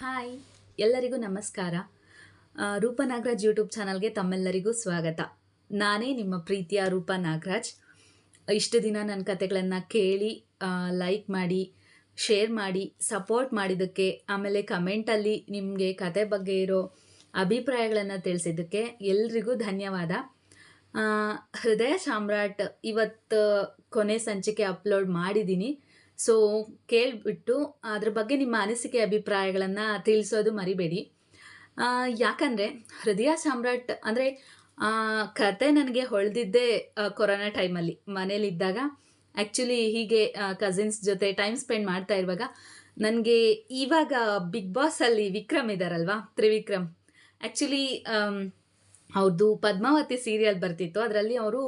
Hi ಎಲ್ಲರಿಗೂ ನಮಸ್ಕಾರ. ರೂಪನಾಗರಾಜ್ ರೂಪ ನಾಗರಾಜ್ ಯೂಟ್ಯೂಬ್ ಚಾನಲ್ಗೆ ತಮ್ಮೆಲ್ಲರಿಗೂ ಸ್ವಾಗತ. ನಾನೇ ನಿಮ್ಮ ಪ್ರೀತಿಯ ರೂಪ ನಾಗರಾಜ್. ಇಷ್ಟು ದಿನ ನನ್ನ ಕತೆಗಳನ್ನು ಕೇಳಿ ಲೈಕ್ ಮಾಡಿ ಶೇರ್ ಮಾಡಿ ಸಪೋರ್ಟ್ ಮಾಡಿದ್ದಕ್ಕೆ, ಆಮೇಲೆ ಕಮೆಂಟಲ್ಲಿ ನಿಮಗೆ ಕತೆ ಬಗ್ಗೆ ಇರೋ ಅಭಿಪ್ರಾಯಗಳನ್ನು ತಿಳಿಸಿದ್ದಕ್ಕೆ ಎಲ್ರಿಗೂ ಧನ್ಯವಾದ. ಹೃದಯ ಸಾಮ್ರಾಟ್ ಇವತ್ತು ಕೊನೆ ಸಂಚಿಕೆ ಅಪ್ಲೋಡ್ ಮಾಡಿದ್ದೀನಿ. ಸೊ ಕೇಳಿಬಿಟ್ಟು ಅದ್ರ ಬಗ್ಗೆ ನಿಮ್ಮ ಅನಿಸಿಕೆ ಅಭಿಪ್ರಾಯಗಳನ್ನು ತಿಳಿಸೋದು ಮರಿಬೇಡಿ. ಯಾಕಂದರೆ ಹೃದಯ ಸಾಮ್ರಾಟ್ ಅಂದರೆ ಕತೆ ನನಗೆ ಹೊಳೆದಿದ್ದೇ ಕೊರೋನಾ ಟೈಮಲ್ಲಿ. ಮನೇಲಿದ್ದಾಗ ಆ್ಯಕ್ಚುಲಿ ಹೀಗೆ ಕಸಿನ್ಸ್ ಜೊತೆ ಟೈಮ್ ಸ್ಪೆಂಡ್ ಮಾಡ್ತಾ ಇರುವಾಗ ನನಗೆ ಇವಾಗ ಬಿಗ್ ಬಾಸಲ್ಲಿ ವಿಕ್ರಮ್ ಇದ್ದಾರಲ್ವಾ ತ್ರಿವಿಕ್ರಮ್. ಆ್ಯಕ್ಚುಲಿ ಅವ್ರದ್ದು ಪದ್ಮಾವತಿ ಸೀರಿಯಲ್ ಬರ್ತಿತ್ತು. ಅದರಲ್ಲಿ ಅವರು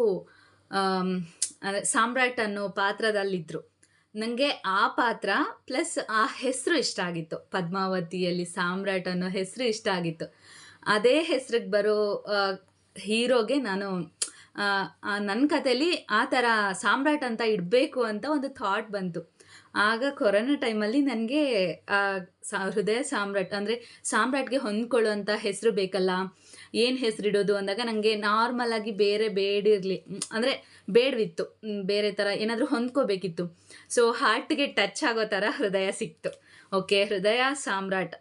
ಸಾಮ್ರಾಟ್ ಅನ್ನೋ ಪಾತ್ರದಲ್ಲಿದ್ದರು ನನಗೆ ಆ ಪಾತ್ರ ಪ್ಲಸ್ ಆ ಹೆಸರು ಇಷ್ಟ ಆಗಿತ್ತು. ಪದ್ಮಾವತಿಯಲ್ಲಿ ಸಾಮ್ರಾಟ್ ಅನ್ನೋ ಹೆಸರು ಇಷ್ಟ ಆಗಿತ್ತು. ಅದೇ ಹೆಸ್ರಿಗೆ ಬರೋ ಹೀರೋಗೆ ನಾನು ನನ್ನ ಕಥೆಯಲ್ಲಿ ಆ ಥರ ಸಾಮ್ರಾಟ್ ಅಂತ ಇಡಬೇಕು ಅಂತ ಒಂದು ಥಾಟ್ ಬಂತು. ಆಗ ಕೊರೋನಾ ಟೈಮಲ್ಲಿ ನನಗೆ ಹೃದಯ ಸಾಮ್ರಾಟ್ ಅಂದರೆ ಸಾಮ್ರಾಟ್ಗೆ ಹೊಂದ್ಕೊಳ್ಳೋಂಥ ಹೆಸರು ಬೇಕಲ್ಲ, ಏನು ಹೆಸರಿಡೋದು ಅಂದಾಗ ನನಗೆ ನಾರ್ಮಲ್ ಆಗಿ ಬೇರೆ ಬೇಡಿರಲಿ ಅಂದರೆ ಬೇಡವಿತ್ತು ಬೇರೆ ಥರ ಏನಾದರೂ ಹೊಂದ್ಕೋಬೇಕಿತ್ತು. ಸೊ ಹಾರ್ಟ್ಗೆ ಟಚ್ ಆಗೋ ಥರ ಹೃದಯ ಸಿಕ್ತು. ಓಕೆ ಹೃದಯ ಸಾಮ್ರಾಟ್.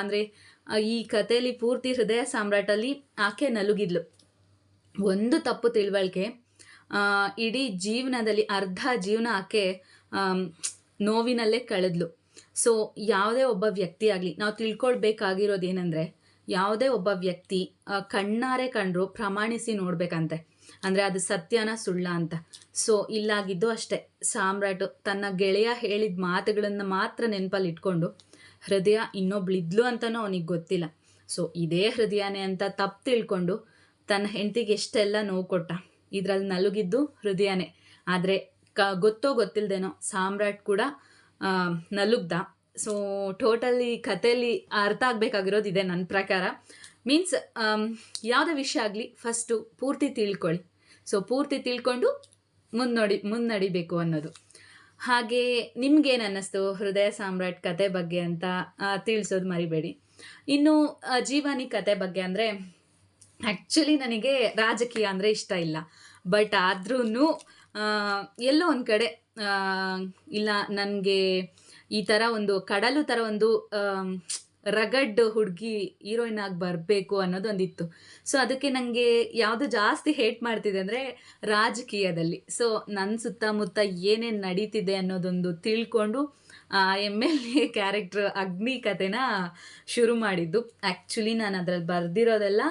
ಅಂದರೆ ಈ ಕಥೆಯಲ್ಲಿ ಪೂರ್ತಿ ಹೃದಯ ಸಾಮ್ರಾಟಲ್ಲಿ ಆಕೆ ನಲುಗಿದ್ಲು. ಒಂದು ತಪ್ಪು ತಿಳುವಳಿಕೆ ಇಡೀ ಜೀವನದಲ್ಲಿ ಅರ್ಧ ಜೀವನ ಆಕೆ ನೋವಿನಲ್ಲೇ ಕಳೆದ್ಲು. ಸೊ ಯಾವುದೇ ಒಬ್ಬ ವ್ಯಕ್ತಿ ಆಗಲಿ, ನಾವು ತಿಳ್ಕೊಳ್ಬೇಕಾಗಿರೋದು ಏನಂದರೆ ಯಾವುದೇ ಒಬ್ಬ ವ್ಯಕ್ತಿ ಕಣ್ಣಾರೆ ಕಂಡ್ರು ಪ್ರಮಾಣಿಸಿ ನೋಡ್ಬೇಕಂತೆ. ಅಂದರೆ ಅದು ಸತ್ಯನ ಸುಳ್ಳ ಅಂತ. ಸೊ ಇಲ್ಲಾಗಿದ್ದು ಅಷ್ಟೇ. ಸಾಮ್ರಾಟು ತನ್ನ ಗೆಳೆಯ ಹೇಳಿದ ಮಾತುಗಳನ್ನು ಮಾತ್ರ ನೆನಪಲ್ಲಿ ಇಟ್ಕೊಂಡು ಹೃದಯ ಇನ್ನೊಬ್ಳಿದ್ಲು ಅಂತಲೂ ಅವನಿಗೆ ಗೊತ್ತಿಲ್ಲ. ಸೊ ಇದೇ ಹೃದಯನೇ ಅಂತ ತಪ್ಪು ತಿಳ್ಕೊಂಡು ತನ್ನ ಹೆಂಡತಿಗೆ ಎಷ್ಟೆಲ್ಲ ನೋವು ಕೊಟ್ಟ. ಇದರಲ್ಲಿ ನಲುಗಿದ್ದು ಹೃದಯನೇ. ಆದರೆ ಕ, ಗೊತ್ತೋ ಗೊತ್ತಿಲ್ಲದೇನೋ ಸಾಮ್ರಾಟ್ ಕೂಡ ನಲುಗ್ದ. ಸೊ ಟೋಟಲಿ ಕಥೆಯಲ್ಲಿ ಅರ್ಥ ಆಗಬೇಕಾಗಿರೋದು ಇದೆ ನನ್ನ ಪ್ರಕಾರ. ಮೀನ್ಸ್ ಯಾವುದೇ ವಿಷಯ ಆಗಲಿ ಫಸ್ಟು ಪೂರ್ತಿ ತಿಳ್ಕೊಳ್ಳಿ. ಸೊ ಪೂರ್ತಿ ತಿಳ್ಕೊಂಡು ಮುನ್ನಡಿ, ಮುನ್ನಡಿಬೇಕು ಅನ್ನೋದು. ಹಾಗೆ ನಿಮ್ಗೇನು ಅನ್ನಿಸ್ತು? ಹೃದಯ ಸಾಮ್ರಾಟ್ ಕತೆ ಬಗ್ಗೆ ಅಂತ ತಿಳಿಸೋದು ಮರಿಬೇಡಿ. ಇನ್ನು ಜೀವಾನಿ ಕತೆ ಬಗ್ಗೆ ಅಂದರೆ ಆ್ಯಕ್ಚುಲಿ ನನಗೆ ರಾಜಕೀಯ ಅಂದರೆ ಇಷ್ಟ ಇಲ್ಲ. ಬಟ್ ಆದ್ರೂ ಎಲ್ಲೋ ಒಂದು ಕಡೆ ಇಲ್ಲ, ನನಗೆ ಈ ಥರ ಒಂದು, ಕಡಲು ಥರ ಒಂದು ರಗಡ್ ಹುಡುಗಿ ಹೀರೋಯಿನ್ ಆಗಿ ಬರಬೇಕು ಅನ್ನೋದೊಂದಿತ್ತು. ಸೊ ಅದಕ್ಕೆ ನನಗೆ ಯಾವುದು ಜಾಸ್ತಿ ಹೇಟ್ ಮಾಡ್ತಿದೆ ಅಂದರೆ ರಾಜಕೀಯದಲ್ಲಿ. ಸೊ ನನ್ನ ಸುತ್ತಮುತ್ತ ಏನೇನು ನಡೀತಿದೆ ಅನ್ನೋದೊಂದು ತಿಳ್ಕೊಂಡು ಎಂ ಎಲ್ ಎ ಕ್ಯಾರೆಕ್ಟ್ರ್ ಅಗ್ನಿ ಕಥೆನ ಶುರು ಮಾಡಿದ್ದು. ಆ್ಯಕ್ಚುಲಿ ನಾನು ಅದ್ರಲ್ಲಿ ಬರೆದಿರೋದೆಲ್ಲ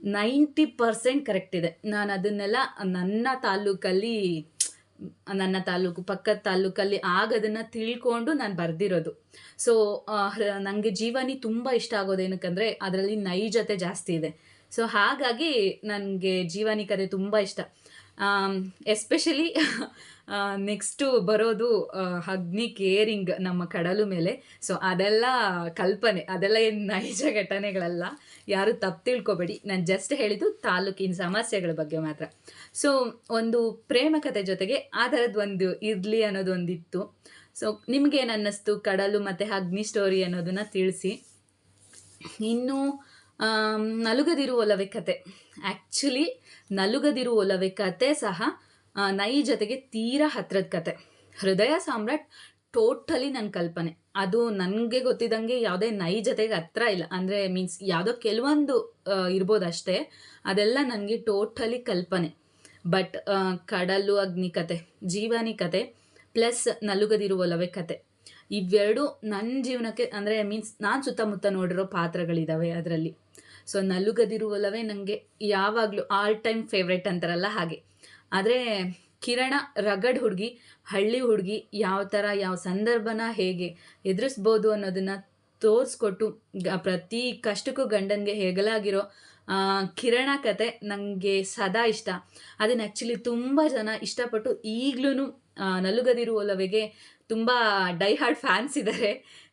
ನೈಂಟಿ ಪರ್ಸೆಂಟ್ ಕರೆಕ್ಟ್ ಇದೆ. ನಾನು ಅದನ್ನೆಲ್ಲ ನನ್ನ ತಾಲೂಕಲ್ಲಿ ನನ್ನ ತಾಲೂಕು, ಪಕ್ಕದ ತಾಲೂಕಲ್ಲಿ ಆಗದನ್ನು ತಿಳ್ಕೊಂಡು ನಾನು ಬರೆದಿರೋದು. ಸೊ ನನಗೆ ಜೀವನಿ ತುಂಬ ಇಷ್ಟ ಆಗೋದೇನಕ್ಕಂದರೆ ಅದರಲ್ಲಿ ನೈಜತೆ ಜಾಸ್ತಿ ಇದೆ. ಸೊ ಹಾಗಾಗಿ ನನಗೆ ಜೀವನಿ ಕತೆ ತುಂಬ ಇಷ್ಟ. ಎಸ್ಪೆಷಲಿ ನೆಕ್ಸ್ಟು ಬರೋದು ಅಗ್ನಿ ಕೇರಿಂಗ್ ನಮ್ಮ ಕಡಲು ಮೇಲೆ. ಸೊ ಅದೆಲ್ಲ ಕಲ್ಪನೆ, ಅದೆಲ್ಲ ಏನು ನೈಜ ಘಟನೆಗಳಲ್ಲ. ಯಾರು ತಪ್ಪು ತಿಳ್ಕೊಬೇಡಿ. ನಾನು ಜಸ್ಟ್ ಹೇಳಿದ್ದು ತಾಲೂಕಿನ ಸಮಸ್ಯೆಗಳ ಬಗ್ಗೆ ಮಾತ್ರ. ಸೊ ಒಂದು ಪ್ರೇಮ ಕತೆ ಜೊತೆಗೆ ಆ ಥರದ್ದು ಒಂದು ಇರಲಿ ಅನ್ನೋದು ಒಂದಿತ್ತು ಸೊ ನಿಮ್ಗೇನು ಅನ್ನಿಸ್ತು? ಕಡಲು ಮತ್ತು ಅಗ್ನಿ ಸ್ಟೋರಿ ಅನ್ನೋದನ್ನು ತಿಳಿಸಿ. ಇನ್ನು ನಲುಗದಿರು ಒಲವೆ ಕತೆ ಆ್ಯಕ್ಚುಲಿ ನಲುಗದಿರು ಒಲವೆ ಕತೆ ಸಹ ಆ, ನೈಜತೆಗೆ ತೀರಾ ಹತ್ರದ ಕತೆ. ಹೃದಯ ಸಾಮ್ರಾಟ್ ಟೋಟಲಿ ನನ್ನ ಕಲ್ಪನೆ. ಅದು ನನಗೆ ಗೊತ್ತಿದ್ದಂಗೆ ಯಾವುದೇ ನೈಜತೆಗೆ ಹತ್ರ ಇಲ್ಲ. ಅಂದರೆ ಮೀನ್ಸ್ ಯಾವುದೋ ಕೆಲವೊಂದು ಇರ್ಬೋದು ಅಷ್ಟೇ ಅದೆಲ್ಲ ನನಗೆ ಟೋಟಲಿ ಕಲ್ಪನೆ. ಬಟ್ ಕಡಲು ಅಗ್ನಿ ಕತೆ ಜೀವನಿ ಕತೆ ಪ್ಲಸ್ ನಲುಗದಿರುವಲವೇ ಕತೆ. ಇವೆರಡು ನನ್ನ ಜೀವನಕ್ಕೆ ಅಂದರೆ ಮೀನ್ಸ್ ನಾನು ಸುತ್ತಮುತ್ತ ನೋಡಿರೋ ಪಾತ್ರಗಳಿದ್ದಾವೆ ಅದರಲ್ಲಿ. ಸೊ ನಲುಗದಿರುವಲವೇ ನನಗೆ ಯಾವಾಗಲೂ ಆಲ್ ಟೈಮ್ ಫೇವ್ರೆಟ್ ಅಂತಾರಲ್ಲ ಹಾಗೆ. ಆದರೆ ಕಿರಣ ರಗಡ್ ಹುಡುಗಿ, ಹಳ್ಳಿ ಹುಡುಗಿ ಯಾವ ಥರ ಯಾವ ಸಂದರ್ಭನ ಹೇಗೆ ಎದುರಿಸ್ಬೋದು ಅನ್ನೋದನ್ನು ತೋರಿಸ್ಕೊಟ್ಟು ಪ್ರತಿ ಕಷ್ಟಕ್ಕೂ ಗಂಡನಿಗೆ ಹೆಗಲಾಗಿರೋ ಕಿರಣ ಕತೆ ನನಗೆ ಸದಾ ಇಷ್ಟ. ಅದನ್ನು ಆ್ಯಕ್ಚುಲಿ ತುಂಬ ಜನ ಇಷ್ಟಪಟ್ಟು ಈಗಲೂ ನಲುಗದಿರು ಒಲವೆಗೆ ತುಂಬ ಡೈ ಹಾರ್ಡ್ ಫ್ಯಾನ್ಸ್ ಇದ್ದಾರೆ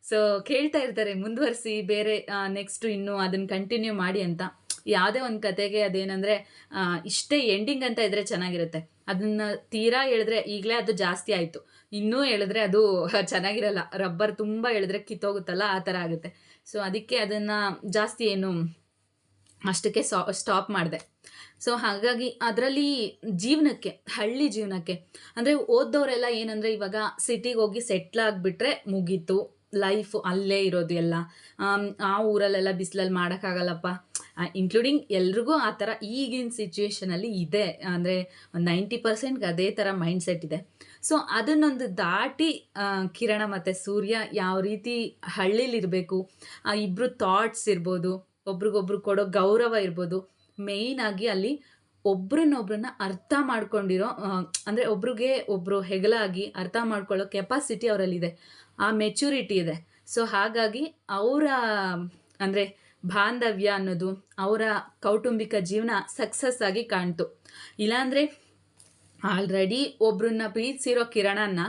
ಸೊ ಕೇಳ್ತಾ ಇರ್ತಾರೆ, ಮುಂದುವರಿಸಿ, ಬೇರೆ ನೆಕ್ಸ್ಟು ಇನ್ನು ಅದನ್ನು ಕಂಟಿನ್ಯೂ ಮಾಡಿ ಅಂತ. ಯಾವುದೇ ಒಂದು ಕತೆಗೆ ಅದೇನಂದರೆ ಇಷ್ಟೇ ಎಂಡಿಂಗ್ ಅಂತ ಇದ್ದರೆ ಚೆನ್ನಾಗಿರುತ್ತೆ. ಅದನ್ನು ತೀರಾ ಹೇಳಿದ್ರೆ ಈಗಲೇ ಅದು ಜಾಸ್ತಿ ಆಯಿತು. ಇನ್ನೂ ಹೇಳಿದ್ರೆ ಅದು ಚೆನ್ನಾಗಿರಲ್ಲ. ರಬ್ಬರ್ ತುಂಬ ಹೇಳಿದ್ರೆ ಕಿತ್ತೋಗುತ್ತಲ್ಲ, ಆ ಥರ ಆಗುತ್ತೆ. ಸೊ ಅದಕ್ಕೆ ಅದನ್ನು ಜಾಸ್ತಿ ಏನು ಅಷ್ಟಕ್ಕೆ ಸ್ಟಾಪ್ ಮಾಡಿದೆ. ಸೊ ಹಾಗಾಗಿ ಅದರಲ್ಲಿ ಜೀವನಕ್ಕೆ, ಹಳ್ಳಿ ಜೀವನಕ್ಕೆ, ಅಂದರೆ ಓದ್ದವರೆಲ್ಲ ಏನಂದರೆ ಇವಾಗ ಸಿಟಿಗೆ ಹೋಗಿ ಸೆಟ್ಲ್ ಆಗಿಬಿಟ್ರೆ ಮುಗೀತು. ಲೈಫ್ ಅಲ್ಲೇ ಇರೋದು ಎಲ್ಲ. ಆ ಊರಲ್ಲೆಲ್ಲ ಬಿಸಿಲಲ್ಲಿ ಮಾಡೋಕ್ಕಾಗಲ್ಲಪ್ಪ. ಇನ್ಕ್ಲೂಡಿಂಗ್ ಎಲ್ರಿಗೂ ಆ ಥರ ಈಗಿನ ಸಿಚುವೇಶನಲ್ಲಿ ಇದೆ. ಅಂದರೆ ಒಂದು ನೈಂಟಿ ಪರ್ಸೆಂಟ್ಗೆ ಅದೇ ಥರ ಮೈಂಡ್ ಸೆಟ್ ಇದೆ. ಸೊ ಅದನ್ನೊಂದು ದಾಟಿ ಕಿರಣ ಮತ್ತು ಸೂರ್ಯ ಯಾವ ರೀತಿ ಹಳ್ಳಿಲಿರಬೇಕು ಆ ಇಬ್ಬರು ಥಾಟ್ಸ್ ಇರ್ಬೋದು, ಒಬ್ರಿಗೊಬ್ರು ಕೊಡೋ ಗೌರವ ಇರ್ಬೋದು ಮೇಯ್ನಾಗಿ ಅಲ್ಲಿ ಒಬ್ರನ್ನೊಬ್ರನ್ನ ಅರ್ಥ ಮಾಡ್ಕೊಂಡಿರೋ ಅಂದರೆ ಒಬ್ರಿಗೆ ಒಬ್ಬರು ಹೆಗಲಾಗಿ ಅರ್ಥ ಮಾಡ್ಕೊಳ್ಳೋ ಕೆಪಾಸಿಟಿ ಅವರಲ್ಲಿದೆ. ಆ ಮೆಚುರಿಟಿ ಇದೆ. ಸೊ ಹಾಗಾಗಿ ಅವರ, ಅಂದರೆ ಬಾಂಧವ್ಯ ಅನ್ನೋದು ಅವರ ಕೌಟುಂಬಿಕ ಜೀವನ ಸಕ್ಸಸ್ ಆಗಿ ಕಾಣ್ತು. ಇಲ್ಲಾಂದರೆ ಆಲ್ರೆಡಿ ಒಬ್ರನ್ನ ಪ್ರೀತಿಸಿರೋ ಕಿರಣನ್ನ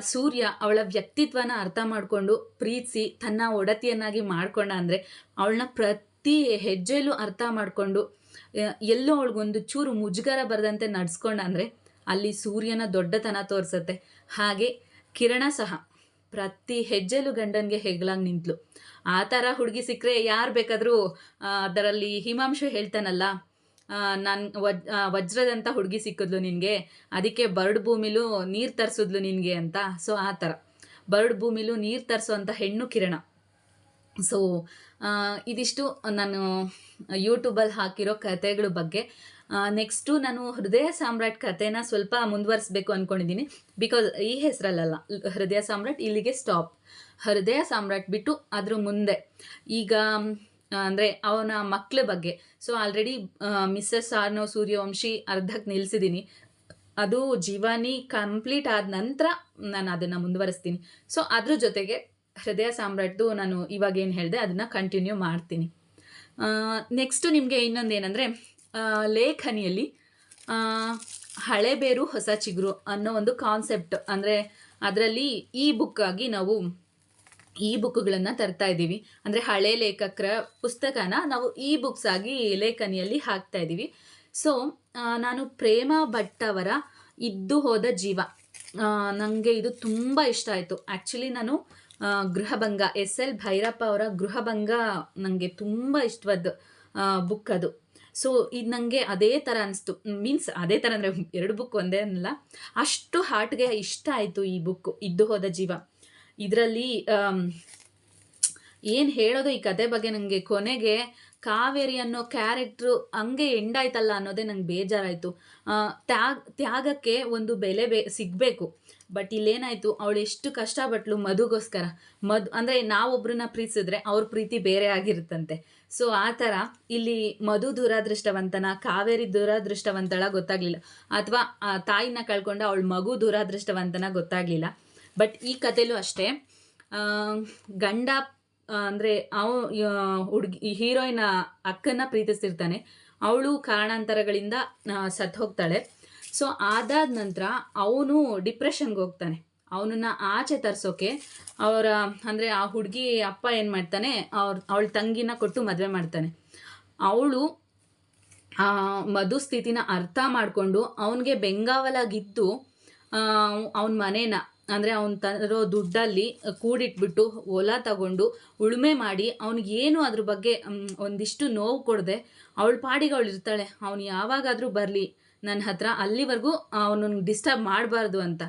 ಸೂರ್ಯ ಅವಳ ವ್ಯಕ್ತಿತ್ವನ ಅರ್ಥ ಮಾಡಿಕೊಂಡು ಪ್ರೀತಿಸಿ ತನ್ನ ಒಡತಿಯನ್ನಾಗಿ ಮಾಡ್ಕೊಂಡ ಅಂದರೆ ಅವಳನ್ನ ಪ್ರತಿ ಹೆಜ್ಜೆಯಲ್ಲೂ ಅರ್ಥ ಮಾಡಿಕೊಂಡು ಎಲ್ಲೋ ಅವಳಿಗೊಂದು ಚೂರು ಮುಜುಗರ ಬರದಂತೆ ನಡ್ಸ್ಕೊಂಡ ಅಂದರೆ ಅಲ್ಲಿ ಸೂರ್ಯನ ದೊಡ್ಡತನ ತೋರಿಸುತ್ತೆ. ಹಾಗೆ ಕಿರಣ ಸಹ. ಪ್ರತಿ ಹೆಜ್ಜೆಲು ಗಂಡನಿಗೆ ಹೆಗ್ಲಾಗಿ ನಿಂತ್ಲು. ಆ ಥರ ಹುಡುಗಿ ಸಿಕ್ಕರೆ ಯಾರು ಬೇಕಾದರೂ ಅದರಲ್ಲಿ ಹಿಮಾಂಶು ಹೇಳ್ತಾನಲ್ಲ ನಾನು ವಜ್ ವಜ್ರದಂಥ ಹುಡುಗಿ ಸಿಕ್ಕಿದ್ಲು ನಿನಗೆ, ಅದಕ್ಕೆ ಬರಡು ಭೂಮಿಲೂ ನೀರು ತರಿಸಿದ್ಲು ನಿನಗೆ ಅಂತ. ಸೊ, ಆ ಥರ ಬರಡು ಭೂಮಿಲೂ ನೀರು ತರಿಸೋ ಹೆಣ್ಣು ಕಿರಣ. ಸೊ ಇದಿಷ್ಟು ನಾನು ಯೂಟ್ಯೂಬಲ್ಲಿ ಹಾಕಿರೋ ಕತೆಗಳ ಬಗ್ಗೆ ನೆಕ್ಸ್ಟು ನಾನು ಹೃದಯ ಸಾಮ್ರಾಟ್ ಕಥೆನ ಸ್ವಲ್ಪ ಮುಂದುವರಿಸ್ಬೇಕು ಅಂದ್ಕೊಂಡಿದ್ದೀನಿ ಬಿಕಾಸ್ ಈ ಹೆಸರಲ್ಲ ಹೃದಯ ಸಾಮ್ರಾಟ್ ಇಲ್ಲಿಗೆ ಸ್ಟಾಪ್ ಹೃದಯ ಸಾಮ್ರಾಟ್ ಬಿಟ್ಟು ಅದ್ರ ಮುಂದೆ. ಈಗ ಅಂದರೆ ಅವನ ಮಕ್ಕಳ ಬಗ್ಗೆ. ಸೊ ಆಲ್ರೆಡಿ ಮಿಸ್ಸಸ್ ಆರ್ನೋ ಸೂರ್ಯವಂಶಿ ಅರ್ಧಕ್ಕೆ ನಿಲ್ಲಿಸಿದ್ದೀನಿ ಅದು ಜೀವಾನಿ ಕಂಪ್ಲೀಟ್ ಆದ ನಂತರ ನಾನು ಅದನ್ನು ಮುಂದುವರಿಸ್ತೀನಿ. ಸೊ ಅದ್ರ ಜೊತೆಗೆ ಹೃದಯ ಸಾಮ್ರಾಟ್ದು ನಾನು ಇವಾಗ ಏನು ಹೇಳಿದೆ, ಅದನ್ನು ಕಂಟಿನ್ಯೂ ಮಾಡ್ತೀನಿ. ನೆಕ್ಸ್ಟು ನಿಮಗೆ ಇನ್ನೊಂದು ಏನಂದರೆ ಲೇಖನಿಯಲ್ಲಿ ಹಳೆ ಬೇರು ಹೊಸ ಚಿಗುರು ಅನ್ನೋ ಒಂದು ಕಾನ್ಸೆಪ್ಟ್ ಅಂದರೆ ಅದರಲ್ಲಿ ಈ ಬುಕ್ ಆಗಿ ನಾವು ಈ ಬುಕ್ಗಳನ್ನು ತರ್ತಾ ಇದ್ದೀವಿ. ಅಂದರೆ ಹಳೆ ಲೇಖಕರ ಪುಸ್ತಕನ ನಾವು ಈ ಬುಕ್ಸ್ ಆಗಿ ಲೇಖನಿಯಲ್ಲಿ ಹಾಕ್ತಾ ಇದ್ದೀವಿ. ಸೊ ನಾನು ಪ್ರೇಮ ಭಟ್ ಅವರ ಇದ್ದು ಹೋದ ಜೀವ. ನನಗೆ ಇದು ತುಂಬ ಇಷ್ಟ ಆಯಿತು. ಆ್ಯಕ್ಚುಲಿ ನಾನು ಗೃಹಭಂಗ, ಎಸ್ ಎಲ್ ಭೈರಪ್ಪ ಅವರ ಗೃಹಭಂಗ ನನಗೆ ತುಂಬ ಇಷ್ಟವಾದ ಬುಕ್ ಅದು. ಸೊ ಇದು ನನಗೆ ಅದೇ ಥರ ಅನಿಸ್ತು. ಮೀನ್ಸ್ ಅದೇ ಥರ ಅಂದರೆ ಎರಡು ಬುಕ್ ಒಂದೇ ಅನ್ನಲ್ಲ. ಅಷ್ಟು ಹಾರ್ಟ್ಗೆ ಇಷ್ಟ ಆಯಿತು ಈ ಬುಕ್ ಇದ್ದು ಹೋದ ಜೀವ. ಇದರಲ್ಲಿ ಏನು ಹೇಳೋದು ಈ ಕತೆ ಬಗ್ಗೆ ನನಗೆ ಕೊನೆಗೆ ಕಾವೇರಿ ಅನ್ನೋ ಕ್ಯಾರೆಕ್ಟ್ರು ಹಂಗೆ ಎಂಡಾಯ್ತಲ್ಲ ಅನ್ನೋದೇ ನಂಗೆ ಬೇಜಾರಾಯಿತು. ತ್ಯಾಗ, ತ್ಯಾಗಕ್ಕೆ ಒಂದು ಬೆಲೆ ಬೇ, ಸಿಗಬೇಕು. ಬಟ್ ಇಲ್ಲೇನಾಯಿತು ಅವಳು ಎಷ್ಟು ಕಷ್ಟಪಟ್ಲು ಮಧುಗೋಸ್ಕರ. ಮಧು ಅಂದರೆ ನಾವೊಬ್ರನ್ನ ಪ್ರೀತಿಸಿದ್ರೆ ಅವ್ರ ಪ್ರೀತಿ ಬೇರೆ ಆಗಿರುತ್ತಂತೆ. ಸೊ ಆ ಥರ ಇಲ್ಲಿ ಮಧು ದುರಾದೃಷ್ಟವಂತನ ಕಾವೇರಿ ದುರಾದೃಷ್ಟವಂತಳ ಗೊತ್ತಾಗ್ಲಿಲ್ಲ. ಅಥವಾ ತಾಯಿನ ಕಳ್ಕೊಂಡ ಅವಳ ಮಗು ದುರಾದೃಷ್ಟವಂತನ ಗೊತ್ತಾಗ್ಲಿಲ್ಲ. ಬಟ್ ಈ ಕಥೆಲೂ ಅಷ್ಟೇ ಆ, ಗಂಡ ಅಂದರೆ ಅವ ಹುಡುಗಿ ಹೀರೋಯಿನ ಅಕ್ಕನ್ನ ಪ್ರೀತಿಸ್ತಿರ್ತಾನೆ. ಅವಳು ಕಾರಣಾಂತರಗಳಿಂದ ಸತ್ತು ಹೋಗ್ತಾಳೆ ಸೊ ಅದಾದ ನಂತರ ಅವನು ಡಿಪ್ರೆಷನ್ಗೆ ಹೋಗ್ತಾನೆ. ಅವನನ್ನ ಆಚೆ ತರಿಸೋಕೆ ಅವರ, ಅಂದರೆ ಆ ಹುಡುಗಿ ಅಪ್ಪ ಏನು ಮಾಡ್ತಾನೆ, ಅವ್ರ, ಅವಳ ತಂಗಿನ ಕೊಟ್ಟು ಮದುವೆ ಮಾಡ್ತಾನೆ. ಅವಳು ಆ ಮಧು ಸ್ಥಿತಿನ ಅರ್ಥ ಮಾಡಿಕೊಂಡು ಅವನಿಗೆ ಬೆಂಗಾವಲಾಗಿದ್ದು ಅವನ ಮನೇನ. ಅಂದರೆ ಅವನು ತರೋ ದುಡ್ಡಲ್ಲಿ ಕೂಡಿಟ್ಬಿಟ್ಟು ಹೊಲ ತಗೊಂಡು ಉಳುಮೆ ಮಾಡಿ ಅವ್ನಿಗೇನು ಅದ್ರ ಬಗ್ಗೆ ಒಂದಿಷ್ಟು ನೋವು ಕೊಡದೆ, ಅವಳ ಪಾಡಿಗೆ ಅವಳು ಇರ್ತಾಳೆ ಅವನು ಯಾವಾಗಾದರೂ ಬರಲಿ ನನ್ನ ಹತ್ರ ಅಲ್ಲಿವರೆಗೂ ಅವನನ್ನು ಡಿಸ್ಟರ್ಬ್ ಮಾಡಬಾರ್ದು ಅಂತ.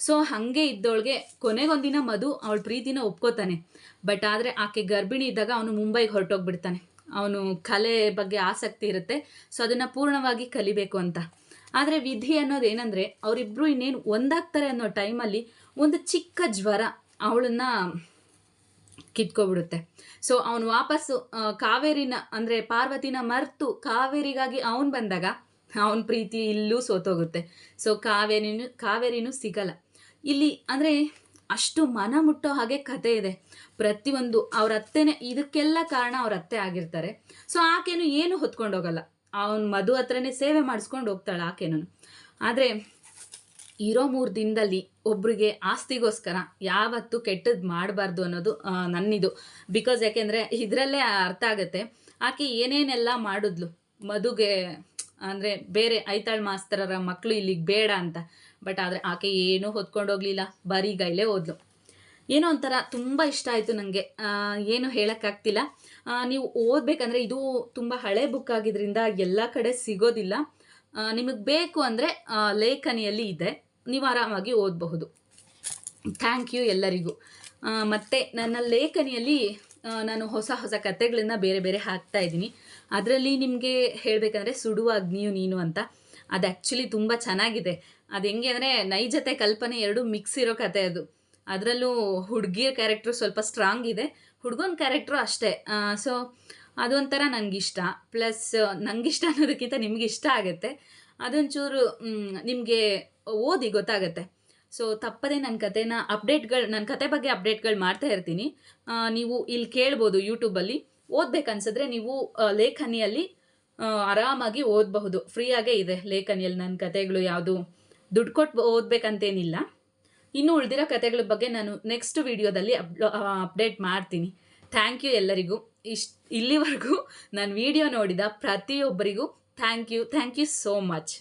ಸೊ ಹಾಗೆ ಇದ್ದವಳಿಗೆ ಕೊನೆಗೊಂದಿನ ಮಧು ಅವಳ ಪ್ರೀತಿನ ಒಪ್ಕೋತಾನೆ. ಬಟ್ ಆದರೆ ಆಕೆ ಗರ್ಭಿಣಿ ಇದ್ದಾಗ ಅವನು ಮುಂಬೈಗೆ ಹೊರಟೋಗ್ಬಿಡ್ತಾನೆ. ಅವನು ಕಲೆ ಬಗ್ಗೆ ಆಸಕ್ತಿ ಇರುತ್ತೆ ಸೊ ಅದನ್ನು ಪೂರ್ಣವಾಗಿ ಕಲಿಬೇಕು ಅಂತ. ಆದರೆ ವಿಧಿ ಅನ್ನೋದು ಏನಂದರೆ ಅವರಿಬ್ಬರು ಇನ್ನೇನು ಒಂದಾಗ್ತಾರೆ ಅನ್ನೋ ಟೈಮಲ್ಲಿ ಒಂದು ಚಿಕ್ಕ ಜ್ವರ ಅವಳನ್ನ ಕಿತ್ಕೊಬಿಡುತ್ತೆ. ಸೊ ಅವನು ವಾಪಸ್ಸು ಕಾವೇರಿನ, ಅಂದರೆ ಪಾರ್ವತಿನ ಮರೆತು ಕಾವೇರಿಗಾಗಿ ಅವನು ಬಂದಾಗ ಅವನ ಪ್ರೀತಿ ಇಲ್ಲೂ ಸೋತೋಗುತ್ತೆ. ಸೊ ಕಾವೇರಿನೂ ಕಾವೇರಿನೂ ಸಿಗಲ್ಲ. ಇಲ್ಲಿ ಅಂದರೆ ಅಷ್ಟು ಮನ ಮುಟ್ಟೋ ಹಾಗೆ ಕತೆ ಇದೆ. ಪ್ರತಿಯೊಂದು ಅವ್ರ ಅತ್ತೆನೇ, ಇದಕ್ಕೆಲ್ಲ ಕಾರಣ ಅವ್ರ ಅತ್ತೆ ಆಗಿರ್ತಾರೆ. ಸೊ ಆಕೆನು ಏನು ಹೊತ್ಕೊಂಡೋಗಲ್ಲ ಅವನ ಮಧು ಹತ್ರನೇ ಸೇವೆ ಮಾಡಿಸ್ಕೊಂಡು ಹೋಗ್ತಾಳೆ ಆಕೆನು ಆದರೆ ಇರೋ ಮೂರು ದಿನದಲ್ಲಿ ಒಬ್ರಿಗೆ ಆಸ್ತಿಗೋಸ್ಕರ ಯಾವತ್ತೂ ಕೆಟ್ಟದ್ದು ಮಾಡಬಾರ್ದು ಅನ್ನೋದು ನನ್ನಿದು. ಬಿಕಾಸ್ ಯಾಕೆಂದರೆ ಇದರಲ್ಲೇ ಅರ್ಥ ಆಗುತ್ತೆ. ಆಕೆ ಏನೇನೆಲ್ಲ ಮಾಡಿದ್ಲು? ಮಧುಗೆ ಅಂದರೆ ಬೇರೆ ಐತಾಳ್ ಮಾಸ್ತರರ ಮಕ್ಕಳು ಇಲ್ಲಿಗೆ ಬೇಡ ಅಂತ. ಬಟ್ ಆದರೆ ಆಕೆ ಏನೂ ಹೊತ್ಕೊಂಡೋಗ್ಲಿಲ್ಲ ಬರೀಗೈಲೇ ಓದ್ಲು. ಏನೋ ಒಂಥರ ತುಂಬ ಇಷ್ಟ ಆಯಿತು ನನಗೆ ಏನು ಹೇಳೋಕ್ಕಾಗ್ತಿಲ್ಲ. ನೀವು ಓದಬೇಕಂದ್ರೆ ಇದು ತುಂಬ ಹಳೆ ಬುಕ್ ಆಗಿದ್ರಿಂದ ಎಲ್ಲ ಕಡೆ ಸಿಗೋದಿಲ್ಲ. ನಿಮಗೆ ಬೇಕು ಅಂದರೆ ಲೇಖನಿಯಲ್ಲಿ ಇದೆ. ನೀವು ಆರಾಮಾಗಿ ಓದಬಹುದು. ಥ್ಯಾಂಕ್ ಯು ಎಲ್ಲರಿಗೂ. ಮತ್ತು ಮತ್ತೆ ನನ್ನ ಲೇಖನಿಯಲ್ಲಿ ನಾನು ಹೊಸ ಹೊಸ ಕತೆಗಳನ್ನು ಬೇರೆ ಬೇರೆ ಹಾಕ್ತಾ ಇದ್ದೀನಿ. ಅದರಲ್ಲಿ ನಿಮಗೆ ಹೇಳಬೇಕಂದ್ರೆ ಸುಡುವ ಅಗ್ನಿಯು ನೀನು ಅಂತ. ಅದು ಆ್ಯಕ್ಚುಲಿ ತುಂಬ ಚೆನ್ನಾಗಿದೆ. ಅದು ಹೆಂಗೆ ಅಂದರೆ ನೈಜತೆ ಕಲ್ಪನೆ ಎರಡು ಮಿಕ್ಸ್ ಇರೋ ಕತೆ ಅದು. ಅದರಲ್ಲೂ ಹುಡುಗಿಯ ಕ್ಯಾರೆಕ್ಟ್ರು ಸ್ವಲ್ಪ ಸ್ಟ್ರಾಂಗ್ ಇದೆ. ಹುಡುಗನ ಕ್ಯಾರೆಕ್ಟ್ರು ಅಷ್ಟೇ. ಸೊ ಅದೊಂಥರ ನನಗಿಷ್ಟ ಪ್ಲಸ್ ನನಗಿಷ್ಟ ಅನ್ನೋದಕ್ಕಿಂತ ನಿಮ್ಗೆ ಇಷ್ಟ ಆಗುತ್ತೆ. ಅದೊಂಚೂರು ನಿಮಗೆ ಓದಿ ಗೊತ್ತಾಗುತ್ತೆ. ಸೊ ತಪ್ಪದೇ ನನ್ನ ಕತೆನ ಅಪ್ಡೇಟ್ಗಳು ನನ್ನ ಕತೆ ಬಗ್ಗೆ ಅಪ್ಡೇಟ್ಗಳು ಮಾಡ್ತಾ ಇರ್ತೀನಿ. ನೀವು ಇಲ್ಲಿ ಕೇಳ್ಬೋದು ಯೂಟ್ಯೂಬಲ್ಲಿ ಓದ್ಬೇಕನ್ಸಿದ್ರೆ ನೀವು ಲೇಖನಿಯಲ್ಲಿ ಆರಾಮಾಗಿ ಓದಬಹುದು. ಫ್ರೀಯಾಗೇ ಇದೆ ಲೇಖನಿಯಲ್ಲಿ ನನ್ನ ಕತೆಗಳು ಯಾವುದು. ದುಡ್ಡು ಕೊಟ್ಟು ಓದಬೇಕಂತೇನಿಲ್ಲ. ಇನ್ನು ಉಳಿದಿರೋ ಕತೆಗಳ ಬಗ್ಗೆ ನಾನು ನೆಕ್ಸ್ಟ್ ವಿಡಿಯೋದಲ್ಲಿ ಅಪ್ಡೇಟ್ ಮಾಡ್ತೀನಿ. ಥ್ಯಾಂಕ್ ಯು ಎಲ್ಲರಿಗೂ. ಇಷ್ಟು, ಇಲ್ಲಿವರೆಗೂ ನಾನು ವಿಡಿಯೋ ನೋಡಿದ ಪ್ರತಿಯೊಬ್ಬರಿಗೂ thank you thank you so much